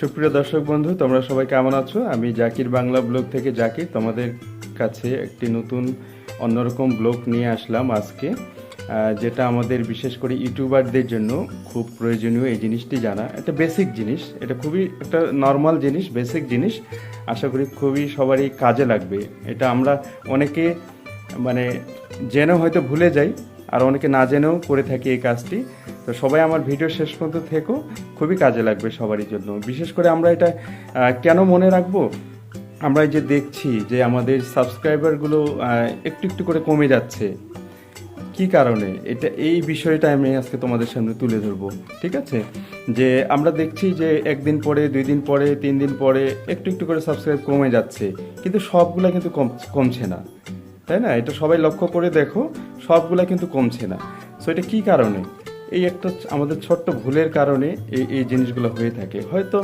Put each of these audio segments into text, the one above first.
সুপ্রিয় দর্শক বন্ধু, তোমরা সবাই কেমন আছো? আমি জাকির বাংলা ব্লগ থেকে জাকির। তোমাদের কাছে একটি নতুন, অন্যরকম ব্লগ নিয়ে আসলাম আজকে যেটা আমাদের বিশেষ করে ইউটিউবারদের জন্য খুব প্রয়োজনীয় এই জিনিসটি জানা। এটা বেসিক জিনিস, এটা খুবই একটা নর্মাল জিনিস বেসিক জিনিস। আশা করি খুবই সবারই কাজে লাগবে। এটা আমরা অনেকে মানে জেনেও হয়তো ভুলে যাই আর অনেকে না জেনেও করে থাকি এই কাজটি। তো সবাই আমার ভিডিও শেষ পর্যন্ত থেকো, খুবই কাজে লাগবে সবারই জন্য। বিশেষ করে আমরা এটা কেন মনে রাখব? আমরা এই যে দেখছি যে আমাদের সাবস্ক্রাইবারগুলো একটু একটু করে কমে যাচ্ছে। কি কারণে? এটা, এই বিষয়টা আমি আজকে তোমাদের সামনে তুলে ধরবো, ঠিক আছে? যে আমরা দেখছি যে একদিন পরে, দুই দিন পরে, তিন দিন পরে একটু একটু করে সাবস্ক্রাইব কমে যাচ্ছে, কিন্তু সবগুলা কিন্তু কম, কমছে না। তাই না? এটা সবাই লক্ষ্য করে দেখো, সবগুলা কিন্তু কমছে না। সো এটা কী কারণে? এই একটা আমাদের ছোট্ট ভুলের কারণে এই এই জিনিসগুলো হয়ে থাকে। হয়তো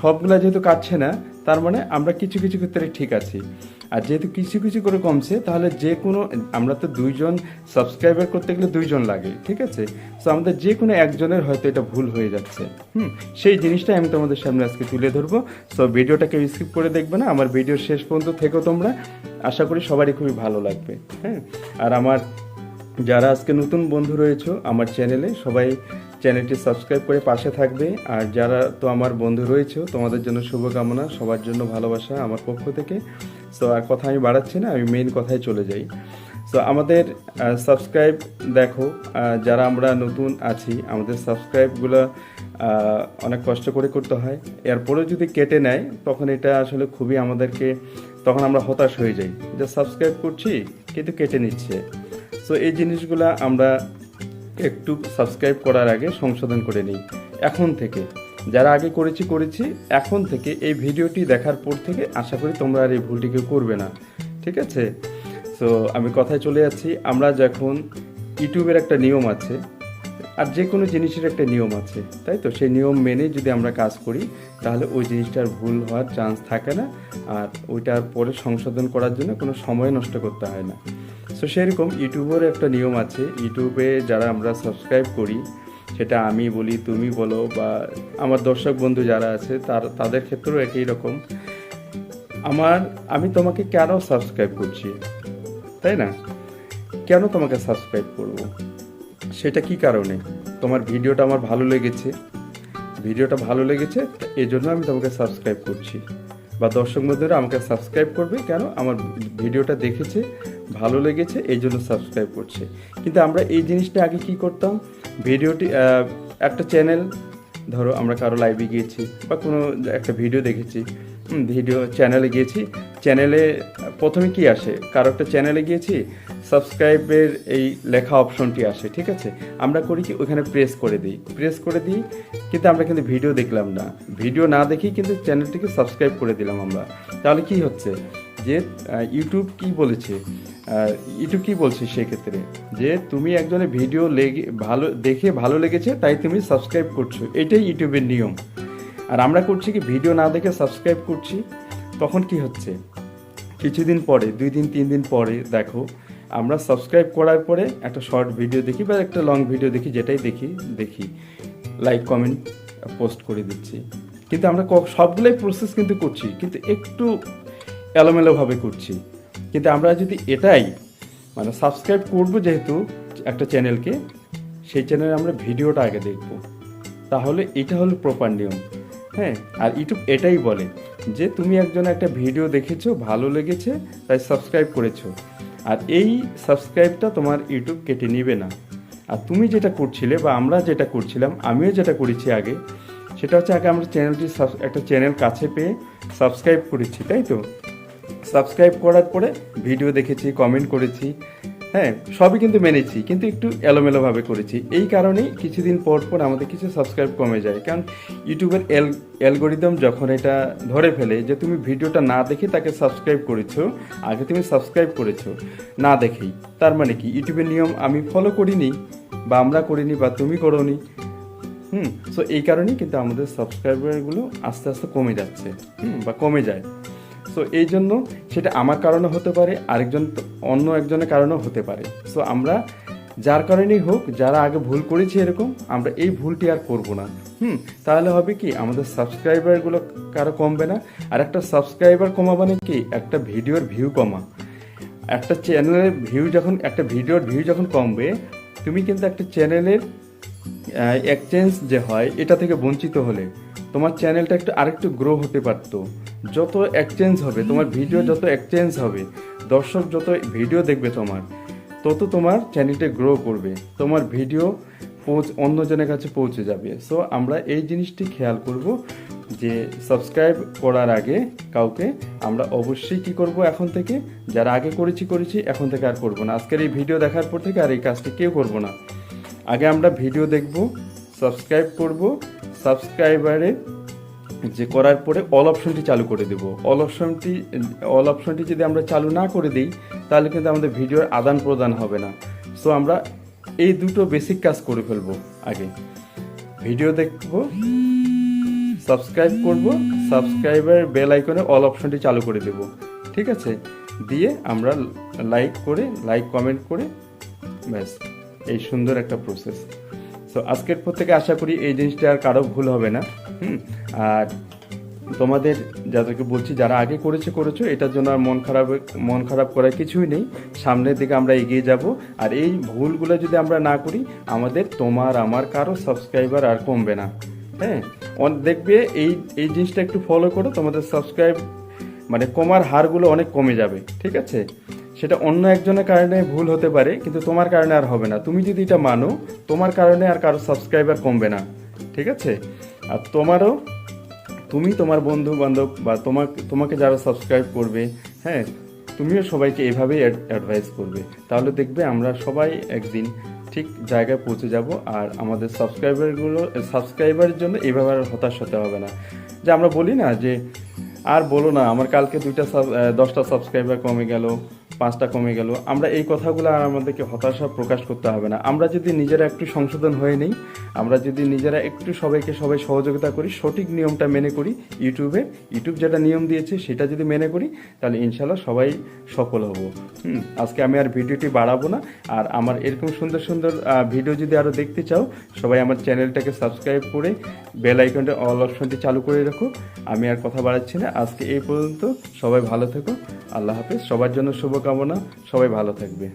সবগুলা যেহেতু কাটছে না, তার মানে আমরা কিছু কিছু ক্ষেত্রে ঠিক আছি। আর যেহেতু কিছু কিছু করে কমছে, তাহলে যে কোনো, আমরা তো দুইজন সাবস্ক্রাইবার করতে গেলে দুইজন লাগে, ঠিক আছে? সো আমাদের যে কোনো একজনের হয়তো এটা ভুল হয়ে যাচ্ছে। হুম, সেই জিনিসটাই আমি তোমাদের সামনে আজকে তুলে ধরবো। সো ভিডিওটাকে স্কিপ করে দেখবে না, আমার ভিডিও শেষ পর্যন্ত থেকো তোমরা। আশা করি সবারই খুবই ভালো লাগবে হ্যাঁ? আর আমার যারা আজকে নতুন বন্ধু রয়েছে, আমার চ্যানেলে সবাই চ্যানেলটি সাবস্ক্রাইব করে পাশে থাকবে। আর যারা তো আমার বন্ধু রয়েছে, তোমাদের জন্য শুভকামনা, সবার জন্য ভালোবাসা আমার পক্ষ থেকে। সো আর কথা আমি বাড়াচ্ছি না, আমি মেইন কথায় চলে যাই। সো আমাদের সাবস্ক্রাইব দেখো যারা আমরা নতুন আছি, আমাদের সাবস্ক্রাইবগুলো অনেক কষ্ট করে করতে হয়। এরপরেও যদি কেটে নেয়, তখন এটা আসলে খুবই আমাদেরকে, তখন আমরা হতাশ হয়ে যাই। যে সাবস্ক্রাইব করছি, কিন্তু কেটে নিচ্ছে। সো এই জিনিসগুলো আমরা একটু সাবস্ক্রাইব করার আগে সংশোধন করে নিই। এখন থেকে। যারা আগে করেছি করেছি। এখন থেকে এই ভিডিওটি দেখার পর থেকে আশা করি তোমরা আর এই ভুলটিকে করবে না। ঠিক আছে? সো আমি কথায় চলে যাচ্ছি। আমরা যখন ইউটিউবের একটা নিয়ম আছে, আর যে কোনো জিনিসের একটা নিয়ম আছে, তাই তো? সেই নিয়ম মেনে যদি আমরা কাজ করি, তাহলে ওই জিনিসটার ভুল হওয়ার চান্স থাকে না, আর ওইটার পরে সংশোধন করার জন্য কোনো সময় নষ্ট করতে হয় না। সো সেরকম ইউটিউবের একটা নিয়ম আছে। ইউটিউবে যারা আমরা সাবস্ক্রাইব করি সেটা আমি বলি, তুমি বলো বা আমার দর্শক বন্ধু যারা আছে, তার, তাদের ক্ষেত্রেও একই রকম। আমার, আমি তোমাকে কেন সাবস্ক্রাইব করছি? তাই না? কেন তোমাকে সাবস্ক্রাইব করব? সেটা কি কারণে? তোমার ভিডিওটা আমার ভালো লেগেছে। ভিডিওটা ভালো লেগেছে এই জন্য আমি তোমাকে সাবস্ক্রাইব করছি। বা দর্শক বন্ধুরা, আমাকে সাবস্ক্রাইব করবে কেন? আমার ভিডিওটা দেখেছে, ভালো লেগেছে এই জন্য সাবস্ক্রাইব করছে। কিন্তু আমরা এই জিনিসটা আগে কি করতাম? ভিডিওটি একটা চ্যানেল ধরো আমরা কারও লাইভে গিয়েছি বা কোনো একটা ভিডিও দেখেছি ভিডিও চ্যানেলে গিয়েছি চ্যানেলে প্রথমে কি আসে? কারও একটা চ্যানেলে গিয়েছি সাবস্ক্রাইবের এই লেখা অপশনটি আসে, ঠিক আছে? আমরা করি কি ওখানে প্রেস করে দিই। প্রেস করে দিই, কিন্তু আমরা কিন্তু ভিডিও দেখলাম না। ভিডিও না দেখেই কিন্তু চ্যানেলটিকে সাবস্ক্রাইব করে দিলাম আমরা। তাহলে কি হচ্ছে? যে ইউটিউব কি বলেছে ইউটিউব কি বলছে সেক্ষেত্রে? যে, তুমি একজনের ভিডিও লেগে, ভালো, দেখে ভালো লেগেছে, তাই তুমি সাবস্ক্রাইব করছ। এটাই ইউটিউবের নিয়ম। আর আমরা করছি কি ভিডিও না দেখে সাবস্ক্রাইব করছি। তখন কি হচ্ছে? কিছুদিন পরে, দুই দিন, তিন দিন পরে, দেখো, আমরা সাবস্ক্রাইব করার পরে একটা শর্ট ভিডিও দেখি বা একটা লং ভিডিও দেখি, যেটাই দেখি দেখি। লাইক কমেন্ট পোস্ট করে দিচ্ছি। কিন্তু আমরা সবগুলোই প্রসেস কিন্তু করছি। কিন্তু একটু এলোমেলোভাবে করছি। কিন্তু আমরা যদি এটাই মানে সাবস্ক্রাইব করব যেহেতু একটা চ্যানেলকে সেই চ্যানেলে আমরা ভিডিওটা আগে দেখব। তাহলে এটা হলো প্রপার নিয়ম। হ্যাঁ আর ইউটিউব এটাই বলে যে তুমি একজন একটা ভিডিও দেখেছ, ভালো লেগেছে, তাই সাবস্ক্রাইব করেছ। আর এই সাবস্ক্রাইবটা তোমার ইউটিউব কেটে নেবে না। আর তুমি যেটা করছিলে বা আমরা যেটা করছিলাম, আমিও যেটা করেছি আগে, সেটা হচ্ছে আগে আমরা চ্যানেলটি একটা চ্যানেল কাছে পেয়ে সাবস্ক্রাইব করেছি, তাই তো? সাবস্ক্রাইব করার পরে ভিডিও দেখেছি কমেন্ট করেছি হ্যাঁ সবই কিন্তু মেনেছি, কিন্তু একটু এলোমেলোভাবে করেছি। এই কারণেই কিছুদিন পর পর আমাদের কিছু সাবস্ক্রাইব কমে যায়। কারণ ইউটিউবের এল অ্যালগোরিদম যখন এটা ধরে ফেলে যে তুমি ভিডিওটা না দেখে তাকে সাবস্ক্রাইব করেছ, আগে তুমি সাবস্ক্রাইব করেছ, না দেখেই। তার মানে কি? ইউটিউবের নিয়ম আমি ফলো করিনি বা আমরা করিনি বা তুমি করোনি। হুম সো এই কারণেই কিন্তু আমাদের সাবস্ক্রাইবারগুলো আস্তে আস্তে কমে যাচ্ছে। হুম, বা কমে যায়। সো এই জন্য সেটা আমার কারণে হতে পারে, আরেকজন অন্য একজনের কারণেও হতে পারে। সো আমরা যার কারণেই হোক, যারা আগে ভুল করেছে এরকম, আমরা এই ভুলটি আর করব না। হুম, তাহলে হবে কি, আমাদের সাবস্ক্রাইবারগুলো কারও কমবে না, আর একটা সাবস্ক্রাইবার কমা মানে কি, একটা ভিডিওর ভিউ কমা। একটা চ্যানেলের ভিউ যখন, একটা ভিডিওর ভিউ যখন কমবে, তুমি কিন্তু একটা চ্যানেলের এক্সচেঞ্জ যে হয়, এটা থেকে বঞ্চিত হলে তোমার চ্যানেলটা একটু আরেকটু গ্রো হতে পারতো। যত এক্সচেঞ্জ হবে, তোমার ভিডিও যত এক্সচেঞ্জ হবে, দর্শক যত ভিডিও দেখবে তোমার, তত তোমার চ্যানেলটা গ্রো করবে। তোমার ভিডিও পৌঁছ অন্যজনের কাছে পৌঁছে যাবে। সো আমরা এই জিনিসটি খেয়াল করব যে সাবস্ক্রাইব করার আগে কাউকে আমরা অবশ্যই কি করব এখন থেকে? যারা আগে করেছি করেছি, এখন থেকে আর করব না। আজকের এই ভিডিও দেখার পর থেকে আর এই কাজটি কেউ করব না। আগে আমরা ভিডিও দেখব সাবস্ক্রাইব করব সাবস্ক্রাইবারে যে করার পরে অল অপশনটি চালু করে দেব। অল অপশনটি অল অপশনটি যদি আমরা চালু না করে দিই, তাহলে কিন্তু আমাদের ভিডিওর আদান প্রদান হবে না। সো আমরা এই দুটো বেসিক কাজ করে ফেলব আগে। ভিডিও দেখব, সাবস্ক্রাইব করব, সাবস্ক্রাইবার বেল আইকনে অল অপশনটি চালু করে দেব। ঠিক আছে? দিয়ে আমরা লাইক করে লাইক কমেন্ট করে, ব্যাস। এই সুন্দর একটা প্রসেস সো আজকের পর থেকে আশা করি এই জিনিসটা আর কারও ভুল হবে না। হুম? আর তোমাদের যাদেরকে বলছি, যারা আগে করেছে, করেছ, এটার জন্য আর মন খারাপ মন খারাপ করার কিছুই নেই। সামনের দিকে আমরা এগিয়ে যাব। আর এই ভুলগুলো যদি আমরা না করি, আমাদের তোমার, আমার কারও সাবস্ক্রাইবার আর কমবে না। হ্যাঁ? দেখবে এই এই জিনিসটা একটু ফলো করো, তোমাদের সাবস্ক্রাইব মানে কমার হারগুলো অনেক কমে যাবে। ঠিক আছে? সেটা অন্য একজনের কারণে ভুল হতে পারে, কিন্তু তোমার কারণে আর হবে না। তুমি যদি এটা মানো, তোমার কারণে আর কারও সাবস্ক্রাইবার কমবে না। ঠিক আছে? আর তোমারও, তুমি তোমার বন্ধু বান্ধব বা তোমাকে তোমাকে যারা সাবস্ক্রাইব করবে হ্যাঁ তুমিও সবাইকে এভাবেই অ্যাডভাইস করবে। তাহলে দেখবে আমরা সবাই একদিন ঠিক জায়গায় পৌঁছে যাব, আর আমাদের সাবস্ক্রাইবারগুলো সাবস্ক্রাইবারের জন্য এভাবে আর হতাশ হতে হবে না। যে আমরা বলি না যে, আর বলো না, আমার কালকে দুইটা দশটা সাবস্ক্রাইবার কমে গেল পাঁচটা কমে গেল। আমরা এই কথাগুলো আর আমাদেরকে হতাশা প্রকাশ করতে হবে না। আমরা যদি নিজেরা একটু সংশোধন হয়ে নেই, আমরা যদি নিজেরা একটু সবাইকে সবাই সহযোগিতা করি, সঠিক নিয়মটা মেনে করি, ইউটিউবে, ইউটিউব যেটা নিয়ম দিয়েছে সেটা যদি মেনে করি, তাহলে ইনশাল্লাহ সবাই সফল হব। আজকে আমি আর ভিডিওটি বাড়াবো না। আর আমার এরকম সুন্দর সুন্দর ভিডিও যদি আরও দেখতে চাও, সবাই আমার চ্যানেলটাকে সাবস্ক্রাইব করে বেল আইকনটা, অল অপশনটি চালু করে রাখো। আমি আর কথা বাড়াচ্ছি না। আজকে এই পর্যন্ত সবাই ভালো থেকো। আল্লাহ হাফেজ। সবার জন্য শুভকামনা সবাই ভালো থাকবে।